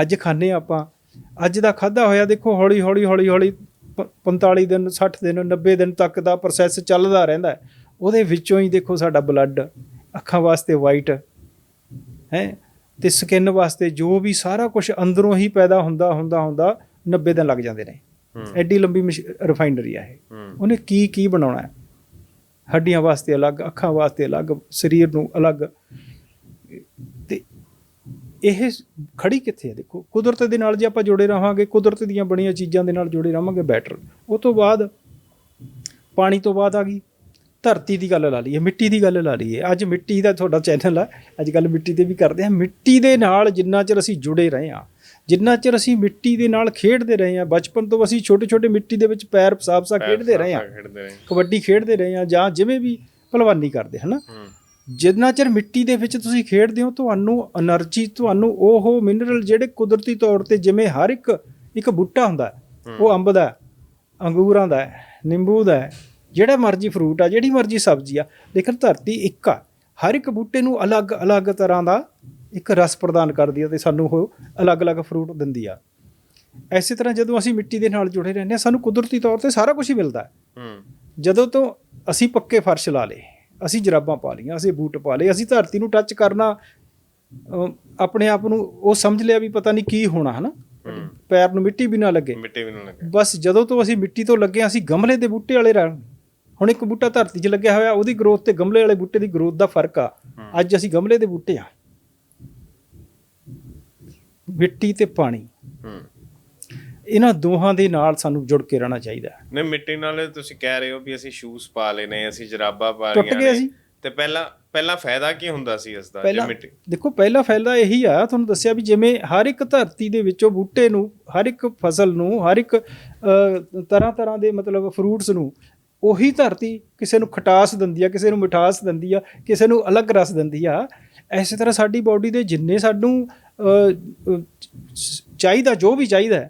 ਅੱਜ ਹਾਂ ਆਪਾਂ। ਅੱਜ ਦਾ ਖਾਦਾ ਹੋਇਆ ਦੇਖੋ ਹੌਲੀ ਹੌਲੀ ਹੌਲੀ ਹੌਲੀ ਪ- 45 ਦਿਨ 60 ਦਿਨ 90 ਦਿਨ ਤੱਕ ਦਾ ਪ੍ਰੋਸੈਸ ਚੱਲਦਾ ਰਹਿੰਦਾ ਹੈ। ਉਹਦੇ ਵਿੱਚੋਂ ਹੀ ਦੇਖੋ ਸਾਡਾ ਬਲੱਡ ਅੱਖਾਂ ਵਾਸਤੇ ਵਾਈਟ ਹੈ? ਤੇ ਸਕਿਨ ਵਾਸਤੇ ਜੋ ਵੀ ਸਾਰਾ ਕੁਝ ਅੰਦਰੋਂ ਹੀ ਪੈਦਾ ਹੁੰਦਾ ਹੁੰਦਾ ਹੁੰਦਾ 90 ਦਿਨ ਲੱਗ ਜਾਂਦੇ ਨੇ। ਐਡੀ ਲੰਬੀ ਰਿਫਾਈਨਰੀ ਆ ਇਹ। ਉਹਨੇ ਕੀ ਕੀ ਬਣਾਉਣਾ ਹੈ? ਹੱਡੀਆਂ ਵਾਸਤੇ ਅਲੱਗ ਅੱਖਾਂ ਵਾਸਤੇ ਅਲੱਗ ਸਰੀਰ ਨੂੰ ਅਲੱਗ। ਇਹ ਖੜੀ ਕਿੱਥੇ ਹੈ? ਦੇਖੋ ਕੁਦਰਤ ਦੇ ਨਾਲ ਜੇ ਆਪਾਂ ਜੁੜੇ ਰਹਾਂਗੇ ਕੁਦਰਤ ਦੀਆਂ ਬਣੀਆਂ ਚੀਜ਼ਾਂ ਦੇ ਨਾਲ ਜੁੜੇ ਰਹਾਂਗੇ ਬੈਟਰ। ਉਹ ਤੋਂ ਬਾਅਦ ਪਾਣੀ ਤੋਂ ਬਾਅਦ ਆ ਗਈ। ਧਰਤੀ ਦੀ ਗੱਲ ਲਾ ਲਈਏ ਮਿੱਟੀ ਦੀ ਗੱਲ ਲਾ ਲਈਏ। ਅੱਜ ਮਿੱਟੀ ਦਾ ਤੁਹਾਡਾ ਚੈਨਲ ਆ। ਅੱਜ ਕੱਲ ਮਿੱਟੀ ਤੇ ਵੀ ਕਰਦੇ ਆ ਮਿੱਟੀ ਦੇ ਨਾਲ ਜਿੰਨਾ ਚਿਰ ਅਸੀਂ ਜੁੜੇ ਰਹੇ ਆ ਜਿੰਨਾ ਚਿਰ ਅਸੀਂ ਮਿੱਟੀ ਦੇ ਨਾਲ ਖੇਡਦੇ ਰਹੇ ਆ ਬਚਪਨ ਤੋਂ ਅਸੀਂ ਛੋਟੇ ਛੋਟੇ ਮਿੱਟੀ ਦੇ ਵਿੱਚ ਪੈਰ ਫਸਾਫਸਾ ਖੇਡਦੇ ਰਹੇ ਆ ਕਬੱਡੀ ਖੇਡਦੇ ਰਹੇ ਆ ਜਾਂ ਜਿਵੇਂ ਵੀ ਭਲਵਾਨੀ ਕਰਦੇ ਹਨਾ? ਜਿੰਨਾ ਚਿਰ ਮਿੱਟੀ ਦੇ ਵਿੱਚ ਤੁਸੀਂ ਖੇਡਦੇ ਹੋ ਤੁਹਾਨੂੰ એનર્ਜੀ ਤੁਹਾਨੂੰ ਉਹ ਮਿਨਰਲ ਜਿਹੜੇ ਕੁਦਰਤੀ ਤੌਰ ਤੇ ਜਿਵੇਂ ਹਰ ਇੱਕ ਇੱਕ ਬੂਟਾ ਹੁੰਦਾ ਉਹ ਅੰਬ ਦਾ ਅੰਗੂਰਾਂ ਦਾ ਨਿੰਬੂ ਦਾ ਜਿਹੜਾ ਮਰਜ਼ੀ ਫਰੂਟ ਆ ਜਿਹੜੀ ਮਰਜ਼ੀ ਸਬਜ਼ੀ ਆ ਲੇਕਿਨ ਧਰਤੀ ਇੱਕ ਆ। ਹਰ ਇੱਕ ਬੂਟੇ ਨੂੰ ਅਲੱਗ-ਅਲੱਗ ਤਰ੍ਹਾਂ ਦਾ ਇੱਕ ਰਸ ਪ੍ਰਦਾਨ ਕਰਦੀ ਆ ਤੇ ਸਾਨੂੰ ਉਹ ਅਲੱਗ-ਅਲੱਗ ਫਰੂਟ ਦਿੰਦੀ ਆ। ਐਸੀ ਤਰ੍ਹਾਂ ਜਦੋਂ ਅਸੀਂ ਮਿੱਟੀ ਦੇ ਨਾਲ ਜੁੜੇ ਰਹਿੰਦੇ ਆ ਸਾਨੂੰ ਕੁਦਰਤੀ ਤੌਰ ਤੇ ਸਾਰਾ ਕੁਝ ਹੀ ਮਿਲਦਾ ਹੈ। ਜਦੋਂ ਤੋਂ ਅਸੀਂ ਪੱਕੇ ਫਰਸ਼ ਲਾ ਲਏ ਅਸੀਂ ਜਰਾਬਾਂ ਪਾ ਲਈਆਂ ਅਸੀਂ ਬੂਟ ਪਾ ਲਏ ਅਸੀਂ ਧਰਤੀ ਨੂੰ ਟੱਚ ਕਰਨਾ ਆਪਣੇ ਆਪ ਨੂੰ ਉਹ ਸਮਝ ਲਿਆ ਵੀ ਪਤਾ ਨਹੀਂ ਕੀ ਹੋਣਾ ਹਨਾ? ਪੈਰ ਨੂੰ ਮਿੱਟੀ ਵੀ ਨਾ ਲੱਗੇ। ਮਿੱਟੀ ਵੀ ਨਾ ਲੱਗੇ। ਬਸ ਜਦੋਂ ਤੋਂ ਅਸੀਂ ਮਿੱਟੀ ਤੋਂ ਲੱਗੇ ਅਸੀਂ ਗਮਲੇ ਦੇ ਬੂਟੇ ਵਾਲੇ ਰਹਿ ਹੁਣ ਇੱਕ ਬੂਟਾ ਧਰਤੀ 'ਚ ਲੱਗਿਆ ਹੋਇਆ ਉਹਦੀ ਗਰੋਥ ਤੇ ਗਮਲੇ ਵਾਲੇ ਬੂਟੇ ਦੀ ਗਰੋਥ ਦਾ ਫ਼ਰਕ ਆ। ਅੱਜ ਅਸੀਂ ਗਮਲੇ ਦੇ ਬੂਟੇ ਆ ਮਿੱਟੀ ਤੇ ਪਾਣੀ। ਇਹਨਾਂ ਦੋਹਾਂ ਦੇ ਨਾਲ ਸਾਨੂੰ ਜੁੜ ਕੇ ਰਹਿਣਾ ਚਾਹੀਦਾ ਹੈ। ਨੇ ਮਿੱਟੀ ਨਾਲ ਤੁਸੀਂ ਕਹਿ ਰਹੇ ਹੋ ਵੀ ਅਸੀਂ ਸ਼ੂਜ਼ ਪਾ ਲਏ ਨੇ ਅਸੀਂ ਜਰਾਬਾਂ ਪਾ ਟੁੱਟ ਲਈਆਂ ਗਏ ਨੇ ਅਸੀਂ। ਤੇ ਪਹਿਲਾਂ ਪਹਿਲਾਂ ਫਾਇਦਾ ਕੀ ਹੁੰਦਾ ਸੀ ਇਸ ਦਾ ਜੇ ਮਿੱਟੀ ਦੇਖੋ ਪਹਿਲਾ ਫਾਇਦਾ ਇਹੀ ਆ ਤੁਹਾਨੂੰ ਦੱਸਿਆ ਵੀ ਜਿਵੇਂ ਹਰ ਇੱਕ ਧਰਤੀ ਦੇ ਵਿੱਚੋਂ ਬੂਟੇ ਨੂੰ ਹਰ ਇੱਕ ਫਸਲ ਨੂੰ ਹਰ ਇੱਕ ਤਰ੍ਹਾਂ ਤਰ੍ਹਾਂ ਦੇ ਮਤਲਬ ਫਰੂਟਸ ਨੂੰ ਉਹੀ ਧਰਤੀ ਕਿਸੇ ਨੂੰ ਖਟਾਸ ਦਿੰਦੀ ਆ ਕਿਸੇ ਨੂੰ ਮਿਠਾਸ ਦਿੰਦੀ ਆ ਕਿਸੇ ਨੂੰ ਅਲੱਗ ਰਸ ਦਿੰਦੀ ਆ ਐਸੇ ਤਰ੍ਹਾਂ ਸਾਡੀ ਬਾਡੀ ਦੇ ਜਿੰਨੇ ਸਾਨੂੰ ਸ- ਚਾਹੀਦਾ ਜੋ ਵੀ ਚਾਹੀਦਾ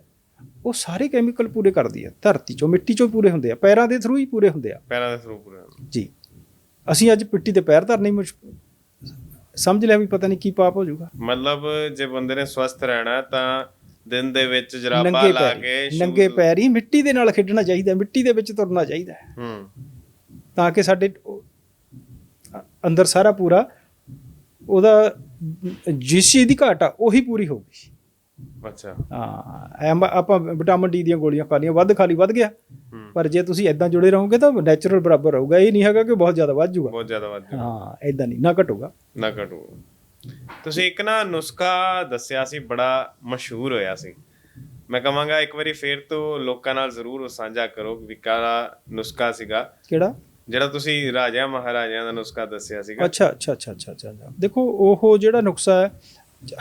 ਉਹ ਸਾਰੇ ਕੈਮੀਕਲ ਪੂਰੇ ਕਰਦੀ ਆ ਧਰਤੀ ਚੋਂ ਮਿੱਟੀ ਚੋਂ ਪੂਰੇ ਹੁੰਦੇ ਆ ਪੈਰਾਂ ਦੇ ਥਰੂ ਹੀ ਪੂਰੇ ਹੁੰਦੇ ਆ। ਪੈਰਾਂ ਦੇ ਥਰੂ ਪੂਰਾ ਜੀ। ਅਸੀਂ ਅੱਜ ਪਿੱਟੀ ਤੇ ਪੈਰ ਧਰਨੇ ਮੁਸ਼ ਸਮਝ ਲਿਆ ਵੀ ਪਤਾ ਨਹੀਂ ਕੀ ਪਾਪ ਹੋ ਜਾਊਗਾ। ਮਤਲਬ ਜੇ ਬੰਦੇ ਨੇ ਸਵਸਥ ਰਹਿਣਾ ਤਾਂ ਦਿਨ ਦੇ ਵਿੱਚ ਜਰਾਬਾਂ ਲਾ ਕੇ ਨੰਗੇ ਪੈਰ ਹੀ ਮਿੱਟੀ ਦੇ ਨਾਲ ਖੇਡਣਾ ਚਾਹੀਦਾ ਮਿੱਟੀ ਦੇ ਵਿੱਚ ਤੁਰਨਾ ਚਾਹੀਦਾ ਹੈ, ਹੂੰ। ਤਾਂ ਕਿ ਸਾਡੇ ਅੰਦਰ ਸਾਰਾ ਪੂਰਾ ਉਹਦਾ ਜਿਸ ਚੀਜ਼ ਦੀ ਘਾਟ ਆ ਉਹੀ ਪੂਰੀ ਹੋਊਗੀ। ਅੱਛਾ। ਹਾਂ ਐਮ ਆਪਾਂ ਵਿਟਾਮਿਨ ਡੀ ਦੀਆਂ ਗੋਲੀਆਂ ਖਾ ਲਈਆਂ ਵੱਧ ਖਾ ਲਈ ਵੱਧ ਗਿਆ। ਹੂੰ। ਪਰ ਜੇ ਤੁਸੀਂ ਐਦਾਂ ਜੁੜੇ ਰਹੋਗੇ ਤਾਂ ਨੈਚੁਰਲ ਬਰਾਬਰ ਰਹੂਗਾ। ਇਹ ਨਹੀਂ ਹੈਗਾ ਕਿ ਬਹੁਤ ਜ਼ਿਆਦਾ ਵੱਧ ਜਾਊਗਾ ਬਹੁਤ ਜ਼ਿਆਦਾ ਵੱਧ। ਹਾਂ ਐਦਾਂ ਨਹੀਂ ਨਾ ਘਟੂਗਾ। ਨਾ ਘਟੂ ਤੁਸੀਂ ਇੱਕ ਨਾ ਨੁਸਖਾ ਦੱਸਿਆ ਸੀ ਬੜਾ ਮਸ਼ਹੂਰ ਹੋਇਆ ਸੀ। ਮੈਂ ਕਹਾਂਗਾ ਇੱਕ ਵਾਰੀ ਫੇਰ ਤੋਂ ਲੋਕਾਂ ਨਾਲ ਜ਼ਰੂਰ ਉਹ ਸਾਂਝਾ ਕਰੋ ਵੀ ਕਾਲਾ ਨੁਸਖਾ ਸੀਗਾ। ਕਿਹੜਾ? ਜਿਹੜਾ ਤੁਸੀਂ ਰਾਜਿਆਂ ਮਹਾਰਾਜਿਆਂ ਦਾ ਨੁਸਖਾ ਦੱਸਿਆ ਸੀਗਾ। ਅੱਛਾ ਅੱਛਾ ਅੱਛਾ ਅੱਛਾ। ਦੇਖੋ ਉਹ ਜਿਹੜਾ ਨੁਕਸਾ ਹੈ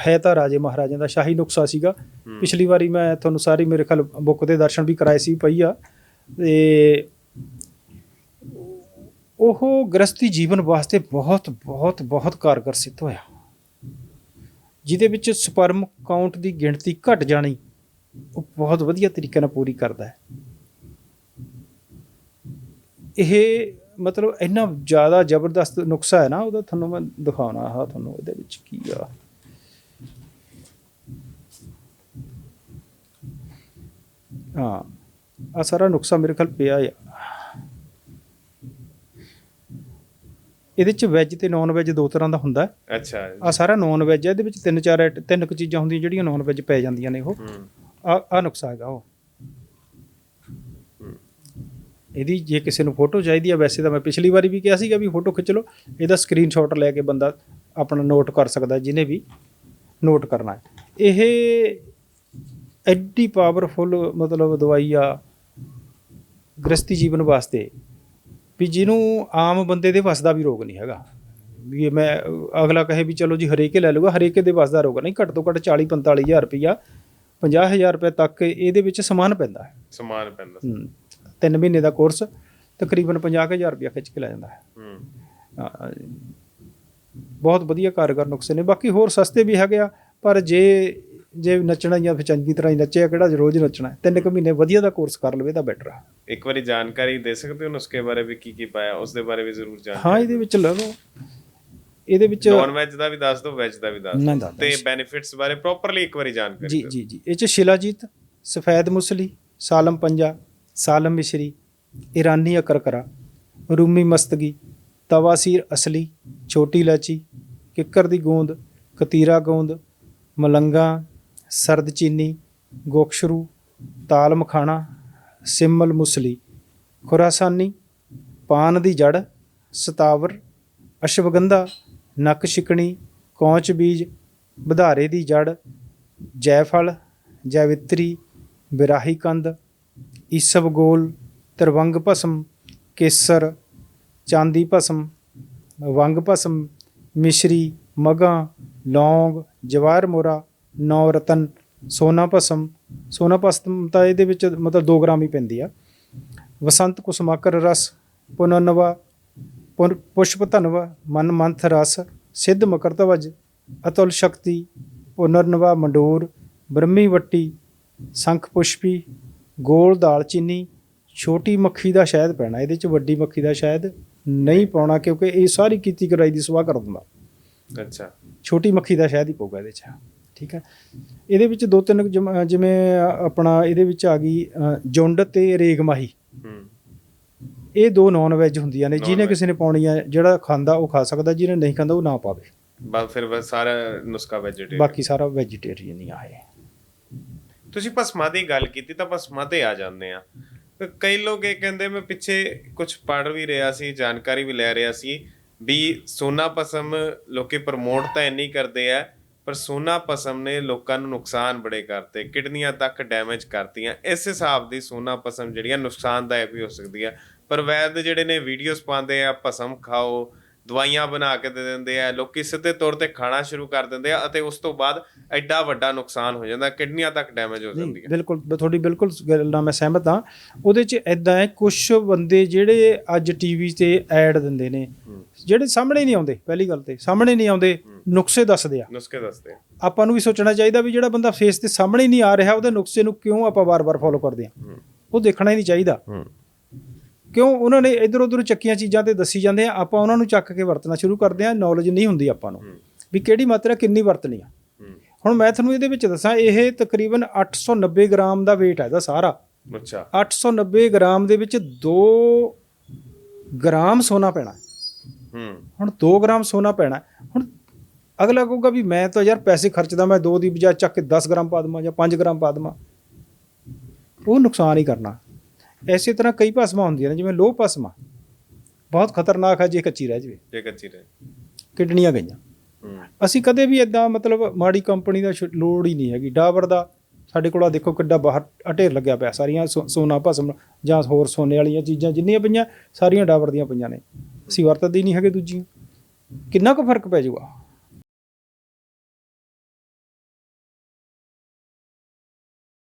ਹੈ ਤਾਂ ਰਾਜੇ ਮਹਾਰਾਜਿਆਂ ਦਾ ਸ਼ਾਹੀ ਨੁਕਸਾ ਸੀਗਾ। ਪਿਛਲੀ ਵਾਰੀ ਮੈਂ ਤੁਹਾਨੂੰ ਸਾਰੀ ਮੇਰੇ ਖਿਆਲ ਬੁੱਕ ਦੇ ਦਰਸ਼ਨ ਵੀ ਕਰਾਏ ਸੀ ਪਈ ਆ। ਤੇ ਉਹ ਗ੍ਰਸਤੀ ਜੀਵਨ ਵਾਸਤੇ ਬਹੁਤ ਬਹੁਤ ਬਹੁਤ ਕਾਰਗਰ ਸਿੱਧ ਹੋਇਆ। ਜਿਹਦੇ ਵਿੱਚ ਸਪਰਮ ਕਾਊਂਟ ਦੀ ਗਿਣਤੀ ਘਟ ਜਾਣੀ ਉਹ ਬਹੁਤ ਵਧੀਆ ਤਰੀਕੇ ਨਾਲ ਪੂਰੀ ਕਰਦਾ ਹੈ। ਇਹ ਮਤਲਬ ਇੰਨਾ ਜ਼ਿਆਦਾ ਜ਼ਬਰਦਸਤ ਨੁਕਸਾ ਹੈ ਨਾ ਉਹਦਾ ਤੁਹਾਨੂੰ ਮੈਂ ਦਿਖਾਉਣਾ ਆ ਤੁਹਾਨੂੰ ਇਹਦੇ ਵਿੱਚ ਕੀ ਆ। ਹਾਂ। ਆ ਸਾਰਾ ਨੁਕਸਾ ਮੇਰੇ ਖਿਆਲ ਪਿਆ ਆ। ਇਹਦੇ ਚ ਵੈਜ ਤੇ ਨਾਨ ਵੈਜ ਦੋ ਤਰ੍ਹਾਂ ਦਾ ਹੁੰਦਾ। ਅੱਛਾ। ਆ ਸਾਰਾ ਨਾਨ ਵੈਜ ਹੈ ਇਹਦੇ ਵਿੱਚ ਤਿੰਨ ਚਾਰ ਆਈਟ- ਤਿੰਨ ਕੁ ਚੀਜ਼ਾਂ ਹੁੰਦੀਆਂ ਜਿਹੜੀਆਂ ਨਾਨ ਵੈਜ ਪੈ ਜਾਂਦੀਆਂ ਨੇ ਉਹ। ਹੂੰ। ਆ ਆ ਨੁਕਸਾ ਹੈਗਾ ਉਹ। ਇਹਦੀ ਜੇ ਕਿਸੇ ਨੂੰ ਫੋਟੋ ਚਾਹੀਦੀ ਆ ਵੈਸੇ ਤਾਂ ਮੈਂ ਪਿਛਲੀ ਵਾਰੀ ਵੀ ਕਿਹਾ ਸੀਗਾ ਵੀ ਫੋਟੋ ਖਿੱਚ ਲਓ। ਇਹਦਾ ਸਕਰੀਨਸ਼ਾਟ ਲੈ ਕੇ ਬੰਦਾ ਆਪਣਾ ਨੋਟ ਕਰ ਸਕਦਾ ਜਿਹਨੇ ਵੀ ਨੋਟ ਕਰਨਾ ਹੈ। ਇਹ ਐਡੀ ਪਾਵਰਫੁਲ ਮਤਲਬ ਦਵਾਈ ਆ ਗ੍ਰਸਤੀ ਜੀਵਨ ਵਾਸਤੇ ਵੀ ਜਿਹਨੂੰ ਆਮ ਬੰਦੇ ਦੇ ਵੱਸ ਦਾ ਵੀ ਰੋਗ ਨਹੀਂ ਹੈਗਾ। ਵੀ ਮੈਂ ਅਗਲਾ ਕਹੇ ਵੀ ਚਲੋ ਜੀ ਹਰੇਕੇ ਲੈ ਲਊਗਾ ਹਰੇਕੇ ਦੇ ਵੱਸ ਦਾ ਰੋਗ ਨਹੀਂ ਘੱਟ ਤੋਂ ਘੱਟ 40 45000 ਰੁਪਈਆ 50000 ਰੁਪਏ ਤੱਕ ਇਹਦੇ ਵਿੱਚ ਸਮਾਨ ਪੈਂਦਾ ਹੈ। ਸਮਾਨ ਪੈਂਦਾ। ਤਿੰਨ ਮਹੀਨੇ ਦਾ ਕੋਰਸ ਤਕਰੀਬਨ 50000 ਰੁਪਇਆ ਖਿੱਚ ਕੇ ਲੈ ਜਾਂਦਾ ਹਾਂ, ਬਹੁਤ ਵਧੀਆ ਕਾਰਗਰ ਨੁਕਸੇ ਨੇ। ਬਾਕੀ ਹੋਰ ਸਸਤੇ ਵੀ ਹੈਗੇ ਆ ਪਰ ਜੇ ਜੇ ਨੱਚਣਾ ਜਾਂ ਫਿਰ ਚੰਗੀ ਤਰ੍ਹਾਂ ਹੀ ਨੱਚਿਆ ਕਿਹੜਾ ਰੋਜ਼ ਨੱਚਣਾ ਹੈ। ਤਿੰਨ ਕੁ ਮਹੀਨੇ ਵਧੀਆ ਦਾ ਕੋਰਸ ਕਰ ਲਵੇ ਤਾਂ ਬੈਟਰ ਆ। ਇੱਕ ਵਾਰੀ ਜਾਣਕਾਰੀ ਦੇ ਸਕਦੇ ਹੋ ਨੁਸਖੇ ਬਾਰੇ ਵੀ ਕੀ ਕੀ ਪਾਇਆ? ਉਸ ਦੇ ਬਾਰੇ ਵੀ ਜ਼ਰੂਰ ਜਾਣ ਹਾਂ ਇਹਦੇ ਵਿੱਚ ਲਵੋ ਇਹਦੇ ਵਿੱਚ ਨਾਨ ਵੈਜ ਦਾ ਵੀ ਦੱਸ ਦਿਓ ਵੈਜ ਦਾ ਵੀ ਦੱਸ ਦਿਓ। ਤੇ ਬੈਨੀਫਿਟਸ ਬਾਰੇ ਪ੍ਰੋਪਰਲੀ ਇੱਕ ਵਾਰੀ ਜਾਣਕਾਰੀ ਜੀ ਜੀ ਜੀ। ਇਹ ਚ ਸ਼ਿਲਾਜੀਤ ਸਫੈਦ ਮੁਸਲੀ ਸਾਲਮ ਪੰਜਾ ਸਾਲਮ ਮਿਸ਼ਰੀ ਈਰਾਨੀ ਅਕਰਕਰਾ ਰੂਮੀ ਮਸਤਗੀ ਤਵਾਸੀਰ ਅਸਲੀ ਛੋਟੀ ਇਲਾਚੀ ਕਿੱਕਰ ਦੀ ਗੋਂਦ ਕਤੀਰਾ ਗੋਂਦ ਮਲੰਗਾ ਸਰਦ ਚੀਨੀ, ਗੋਕਸ਼ਰੂ, ਤਾਲ ਮਖਾਣਾ, ਸਿਮਲ ਮੁਸਲੀ, ਖੁਰਾਸਾਨੀ, ਪਾਨ ਦੀ ਜੜ, ਸਤਾਵਰ, ਅਸ਼ਵਗੰਧਾ, ਨੱਕ ਸ਼ਿਕਣੀ ਕੌਂਚ ਬੀਜ ਵਧਾਰੇ ਦੀ ਜੜ, ਜੈਫਲ, ਜੈਵਿਤਰੀ, ਬਿਰਾਹੀ ਕੰਦ, ਈਸਵ ਗੋਲ, ਤਰਵੰਗ ਭਸਮ, ਕੇਸਰ, ਚਾਂਦੀ ਭਸਮ, ਵੰਗ ਭਸਮ, ਮਿਸ਼ਰੀ, ਮਗਾ, ਲੌਂਗ, ਜਵਾਰ ਮੋਰਾ ਨੌ ਰਤਨ ਸੋਨਾ ਭਸਮ ਸੋਨਾ ਭਸਮ ਤਾਂ ਇਹਦੇ ਵਿੱਚ ਮਤਲਬ 2 ਗ੍ਰਾਮ ਹੀ ਪੈਂਦੀ ਆ। ਵਸੰਤ ਕੁਸਮਾਕਰ ਰਸ ਪੁਨਨਵਾ ਪੁਨ- ਪੁਸ਼ਪ ਧਨਵਾ ਮਨ ਮੰਥ ਰਸ ਸਿੱਧ ਮਕਰਤਵਜ ਅਤੁਲ ਸ਼ਕਤੀ ਪੁਨਰਨਵਾ ਮੰਡੋਰ ਬ੍ਰਹਮੀ ਵੱਟੀ ਸੰਖ ਪੁਸ਼ਪੀ ਗੋਲ ਦਾਲਚੀਨੀ ਛੋਟੀ ਮੱਖੀ ਦਾ ਸ਼ਹਿਦ ਪੈਣਾ ਇਹਦੇ ਚ ਵੱਡੀ ਮੱਖੀ ਦਾ ਸ਼ਹਿਦ ਨਹੀਂ ਪਾਉਣਾ ਕਿਉਂਕਿ ਇਹ ਸਾਰੀ ਕੀਤੀ ਕਰਾਈ ਦੀ ਸਵਾਹ ਕਰ ਦਿੰਦਾ। ਅੱਛਾ। ਛੋਟੀ ਮੱਖੀ ਦਾ ਸ਼ਹਿਦ ਹੀ ਪਊਗਾ ਇਹਦੇ ਚ। ਠੀਕ ਹੈ? ਇਹਦੇ ਵਿੱਚ ਦੋ ਤਿੰਨ ਜਿਮ- ਜਿਵੇਂ ਆਪਣਾ ਇਹਦੇ ਵਿੱਚ ਆ ਗਈ ਅ, ਜੁੰਡ ਤੇ ਰੇਗਮਾਹੀ ਹੂੰ। ਇਹ ਦੋ ਨਾਨ ਵੈਜ ਹੁੰਦੀਆਂ ਨੇ ਜਿਹਨੇ Non-veg। ਕਿਸੇ ਨੇ ਪਾਉਣੀ ਜਿਹੜਾ ਖਾਂਦਾ ਉਹ ਖਾ ਸਕਦਾ ਜਿਹਨੇ ਨਹੀਂ ਖਾਂਦਾ ਉਹ ਨਾ ਪਾਵੇ। ਬਸ ਫਿਰ ਬਸ ਸਾਰਾ ਨੁਸਖਾ ਵੈਜੀਟੇਰੀਅਨ ਬਾਕੀ ਸਾਰਾ ਵੈਜੀਟੇਰੀਅਨ ਹੀ ਆ ਇਹ। ਤੁਸੀਂ ਭਸਮਾਂ ਦੀ ਗੱਲ ਕੀਤੀ ਤਾਂ ਭਸਮਾਂ ਤੇ ਆ ਜਾਂਦੇ ਆ। ਤੇ ਕਈ ਲੋਕ ਇਹ ਕਹਿੰਦੇ ਮੈਂ ਪਿੱਛੇ ਕੁਝ ਪੜ੍ਹ ਵੀ ਰਿਹਾ ਸੀ ਜਾਣਕਾਰੀ ਵੀ ਲੈ ਰਿਹਾ ਸੀ ਵੀ ਸੋਨਾ ਭਸਮ ਲੋਕੀ ਪ੍ਰਮੋਟ ਤਾਂ ਇੰਨੀ ਕਰਦੇ ਆ ਪਰ ਸੋਨਾ ਪਸਮ ਨੇ ਲੋਕਾਂ ਨੂੰ ਨੁਕਸਾਨ ਬੜੇ ਕਰਤੇ, ਕਿਡਨੀਆਂ ਤੱਕ ਡੈਮੇਜ ਕਰਤੀਆਂ। ਇਸ ਹਿਸਾਬ ਦੀ ਸੋਨਾ ਭਸਮ ਜਿਹੜੀਆਂ ਨੁਕਸਾਨਦਾਇਕ ਵੀ ਹੋ ਸਕਦੀ ਆ। ਪਰ ਵੈਦ ਜਿਹੜੇ ਨੇ ਵੀਡੀਓਜ਼ ਪਾਉਂਦੇ ਆ ਭਸਮ ਖਾਓ ਦਵਾਈਆਂ ਬਣਾ ਕੇ ਦੇ ਦਿੰਦੇ ਆ ਲੋਕੀ ਸਿੱਧੇ ਤੌਰ ਤੇ ਖਾਣਾ ਸ਼ੁਰੂ ਕਰ ਦਿੰਦੇ ਆ ਅਤੇ ਉਸ ਤੋਂ ਬਾਅਦ ਐਡਾ ਵੱਡਾ ਨੁਕਸਾਨ ਹੋ ਜਾਂਦਾ ਕਿਡਨੀਆਂ ਤੱਕ ਡੈਮੇਜ ਹੋ ਨਹੀਂ ਜਾਂਦੀਆਂ। ਬਿਲਕੁਲ ਤੁਹਾਡੀ ਬਿਲਕੁਲ ਗੱਲ ਨਾਲ ਮੈਂ ਸਹਿਮਤ ਹਾਂ। ਉਹਦੇ 'ਚ ਐਦਾਂ ਹੈ ਕੁਝ ਬੰਦੇ ਜਿਹੜੇ ਅੱਜ ਟੀਵੀ ਤੇ ਐਡ ਦਿੰਦੇ ਨੇ ਹੂੰ। ਜਿਹੜੇ ਸਾਹਮਣੇ ਨਹੀਂ ਆਉਂਦੇ ਪਹਿਲੀ ਗੱਲ ਤੇ ਸਾਹਮਣੇ ਨਹੀਂ ਆਉਂਦੇ ਨੁਕਸੇ ਦੱਸਦੇ ਆ। ਨੁਸਖੇ ਦੱਸਦੇ ਆ। ਆਪਾਂ ਨੂੰ ਵੀ ਸੋਚਣਾ ਚਾਹੀਦਾ ਵੀ ਜਿਹੜਾ ਬੰਦਾ ਫੇਸ ਤੇ ਸਾਹਮਣੇ ਹੀ ਨਹੀਂ ਆ ਰਿਹਾ ਉਹਦੇ ਨੁਕਸੇ ਨੂੰ ਕਿਉਂ ਆਪਾਂ ਵਾਰ-ਵਾਰ ਫੋਲੋ ਕਰਦੇ ਆ? ਹੂੰ। ਉਹ ਦੇਖਣਾ ਹੀ ਨਹੀਂ ਚਾਹੀਦਾ। ਹੂੰ। ਕਿਉਂ ਉਹਨਾਂ ਨੇ ਇਧਰ ਉਧਰ ਚੱਕੀਆਂ ਚੀਜ਼ਾਂ ਤੇ ਦੱਸੀ ਜਾਂਦੇ ਆ ਆਪਾਂ ਉਹਨਾਂ ਨੂੰ ਚੱਕ ਕੇ ਵਰਤਣਾ ਸ਼ੁਰੂ ਕਰਦੇ ਆ ਨੌਲੇਜ ਨਹੀਂ ਹੁੰਦੀ ਆਪਾਂ ਨੂੰ। ਵੀ ਕਿਹੜੀ ਮਾਤਰਾ ਕਿੰਨੀ ਵਰਤਣੀ ਆ। ਹੁਣ ਮੈਂ ਤੁਹਾਨੂੰ ਇਹਦੇ ਵਿੱਚ ਦੱਸਾਂ ਇਹ ਤਕਰੀਬਨ 890 ਗ੍ਰਾਮ ਦਾ weight ਹੈ ਇਹਦਾ ਸਾਰਾ। ਅੱਛਾ। 890 ਗ੍ਰਾਮ ਦੇ ਵਿੱਚ 2 ਗ੍ਰਾਮ ਸੋਨਾ ਪੈਣਾ। ਹੂੰ। ਹੁਣ 2 ਗ੍ਰਾਮ ਸੋਨਾ ਪੈਣਾ। ਹੁਣ ਅਗਲਾ ਕਹੂਗਾ ਵੀ ਮੈਂ ਤਾਂ ਯਾਰ ਪੈਸੇ ਖਰਚਦਾ ਮੈਂ 2 ਦੀ ਬਜਾਏ ਚੱਕ ਕੇ 10 ਗ੍ਰਾਮ ਪਾ ਦੇਵਾਂ ਜਾਂ 5 ਗ੍ਰਾਮ ਪਾ ਦੇਵਾਂ। ਉਹ ਨੁਕਸਾਨ ਹੀ ਕਰਨਾ। ਐਸੇ ਤਰ੍ਹਾਂ ਕਈ ਭਸਮਾਂ ਹੁੰਦੀਆਂ ਨੇ ਜਿਵੇਂ ਲੋਹ ਭਸਮਾ। ਬਹੁਤ ਖਤਰਨਾਕ ਹੈ ਜੇ ਕੱਚੀ ਰਹਿ ਜਾਵੇ। ਜੇ ਕੱਚੀ ਰਹੇ ਕਿਡਨੀਆਂ ਗਈਆਂ। ਅਸੀਂ ਕਦੇ ਵੀ ਇਦਾਂ ਮਤਲਬ ਮਾੜੀ ਕੰਪਨੀ ਦਾ ਲੋੜ ਹੀ ਨਹੀਂ ਹੈਗੀ। ਡਾਬਰ ਦਾ ਸਾਡੇ ਕੋਲ ਆ ਦੇਖੋ ਕਿੱਡਾ ਬਾਹਰ ਅਢੇਰ ਲੱਗਿਆ ਪਿਆ। ਸਾਰੀਆਂ ਸੋਨਾ ਭਸਮ ਜਾਂ ਹੋਰ ਸੋਨੇ ਵਾਲੀਆਂ ਚੀਜ਼ਾਂ ਜਿੰਨੀਆਂ ਪਈਆਂ ਸਾਰੀਆਂ ਡਾਬਰ ਦੀਆਂ ਪਈਆਂ ਨੇ। ਅਸੀਂ ਵਰਤਦੇ ਹੀ ਨਹੀਂ ਹੈਗੇ ਦੂਜੀਆਂ। ਕਿੰਨਾ ਕੁ ਫ਼ਰਕ ਪੈ ਜਾਊਗਾ